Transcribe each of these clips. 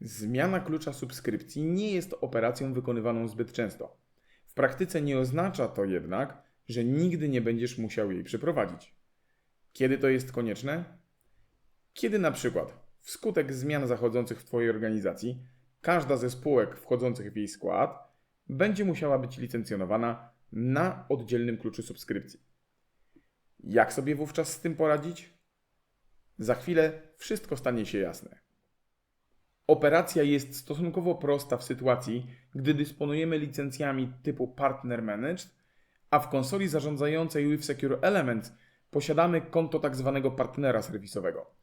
Zmiana klucza subskrypcji nie jest operacją wykonywaną zbyt często. W praktyce nie oznacza to jednak, że nigdy nie będziesz musiał jej przeprowadzić. Kiedy to jest konieczne? Kiedy na przykład wskutek zmian zachodzących w Twojej organizacji każda ze spółek wchodzących w jej skład będzie musiała być licencjonowana na oddzielnym kluczu subskrypcji. Jak sobie wówczas z tym poradzić? Za chwilę wszystko stanie się jasne. Operacja jest stosunkowo prosta w sytuacji, gdy dysponujemy licencjami typu Partner Managed, a w konsoli zarządzającej with Secure Elements posiadamy konto tzw. partnera serwisowego.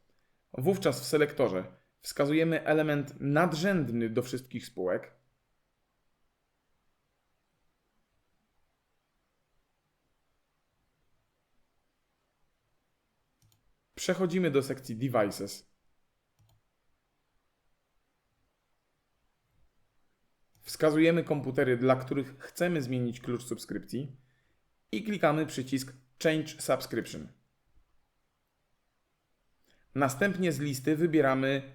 Wówczas w selektorze wskazujemy element nadrzędny do wszystkich spółek. Przechodzimy do sekcji Devices. Wskazujemy komputery, dla których chcemy zmienić klucz subskrypcji i klikamy przycisk Change Subscription. Następnie z listy wybieramy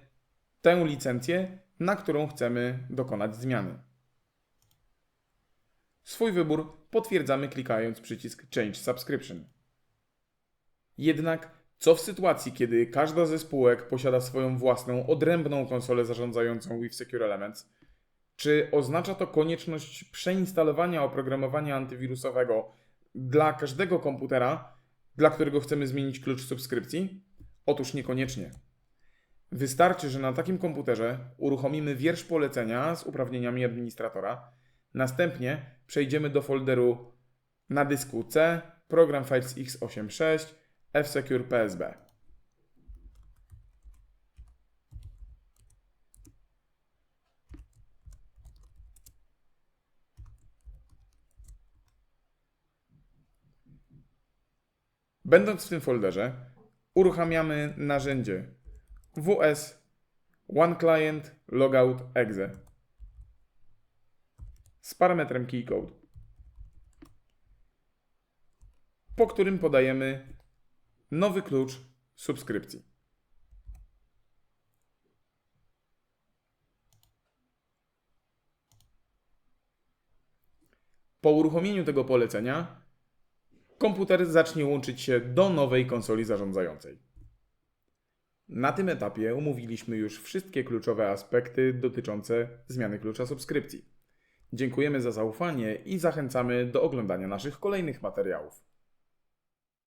tę licencję, na którą chcemy dokonać zmiany. Swój wybór potwierdzamy klikając przycisk Change Subscription. Jednak co w sytuacji, kiedy każda ze spółek posiada swoją własną, odrębną konsolę zarządzającą with Secure Elements? Czy oznacza to konieczność przeinstalowania oprogramowania antywirusowego dla każdego komputera, dla którego chcemy zmienić klucz subskrypcji? Otóż niekoniecznie. Wystarczy, że na takim komputerze uruchomimy wiersz polecenia z uprawnieniami administratora. Następnie przejdziemy do folderu na dysku C, program Files x86, F-Secure PSB. Będąc w tym folderze, uruchamiamy narzędzie WS One Client Logout Exe z parametrem keycode, po którym podajemy nowy klucz subskrypcji. Po uruchomieniu tego polecenia komputer zacznie łączyć się do nowej konsoli zarządzającej. Na tym etapie omówiliśmy już wszystkie kluczowe aspekty dotyczące zmiany klucza subskrypcji. Dziękujemy za zaufanie i zachęcamy do oglądania naszych kolejnych materiałów.